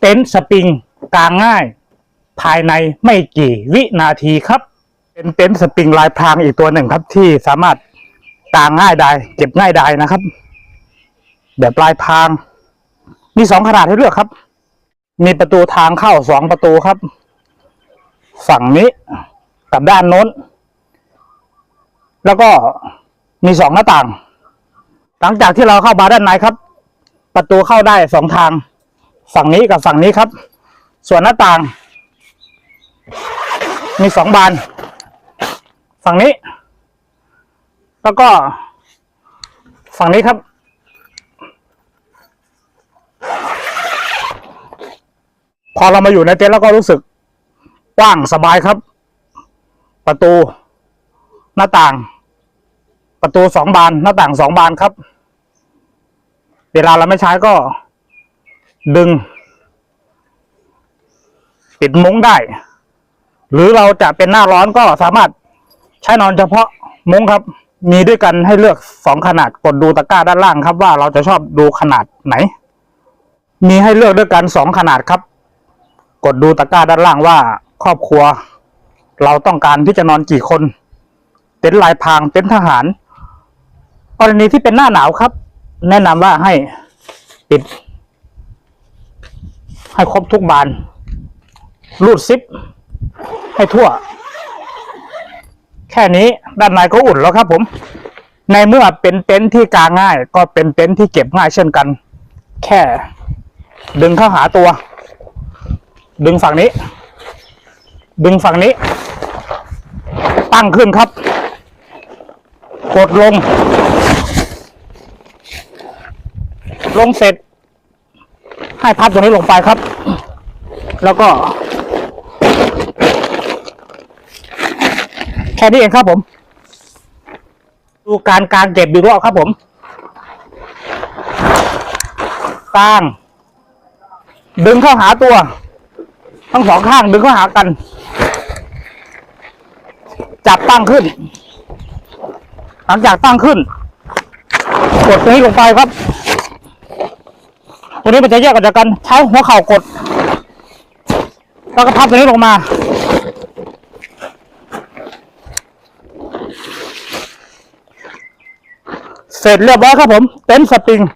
เต็นท์สปริงกางง่าย ภายในไม่กี่วินาทีครับ เป็นเต็นท์สปริงลายพรางอีกตัวหนึ่งครับ ที่สามารถกางง่ายได้ เก็บง่ายได้นะครับ แบบลายพราง มีสองขนาดให้เลือกครับ มีประตูทางเข้าสองประตูครับ ฝั่งนี้กับด้านโน้น แล้วก็มีสองหน้าต่าง หลังจากที่เราเข้ามาด้านในครับ ประตูเข้าได้สองทาง ฝั่งนี้กับฝั่งนี้ครับ ส่วนหน้าต่าง มีสองบาน ฝั่งนี้ แล้วก็ฝั่งนี้ครับพอเรามาอยู่ในเต็นท์แล้วก็รู้สึกกว้างสบายครับ ประตูหน้าต่าง ประตูสองบานหน้าต่างสองบานครับ เวลาเราไม่ใช้ก็ ดึง ปิดมุ้งได้ หรือเราจะเป็นหน้าร้อนก็สามารถใช้นอนเฉพาะมุ้งครับ มีด้วยกันให้เลือกสองขนาดกดดูตะกร้าด้านล่างครับว่าเราจะชอบดูขนาดไหน มีให้เลือกด้วยกันสองขนาดครับ กดดูตะกร้าด้านล่างว่าครอบครัว เราต้องการที่จะนอนกี่คน เต็นท์ลายพรางเต็นท์ทหารกรณีที่เป็นหน้าหนาวครับ แนะนำว่าให้ปิด ให้ครบทุกบาน รูดซิป ให้ทั่ว แค่นี้ด้านในก็อุ่นแล้วครับผม ในเมื่อเป็นเต็นท์ที่กางง่าย ก็เป็นเต็นท์ที่เก็บง่ายเช่นกัน แค่ ดึงเข้าหาตัว ดึงฝั่งนี้ ดึงฝั่งนี้ ตั้งขึ้นครับ กดลง ลงเสร็จ ให้พับตรงนี้ลงไปครับ แล้วก็แค่นี้เองครับผม ดูการกางเก็บดีกว่าครับผมกาง ดึงเข้าหาตัว ทั้งสองข้างดึงเข้าหากัน จับตั้งขึ้น หลังจากตั้งขึ้น กดตรงนี้ลงไปครับ ตัวนี้มันจะแยกออกจากกันใช้หัวเข่ากด แล้วก็พับตัวนี้ลงมา เสร็จเรียบร้อยครับผม เต็นท์สปริง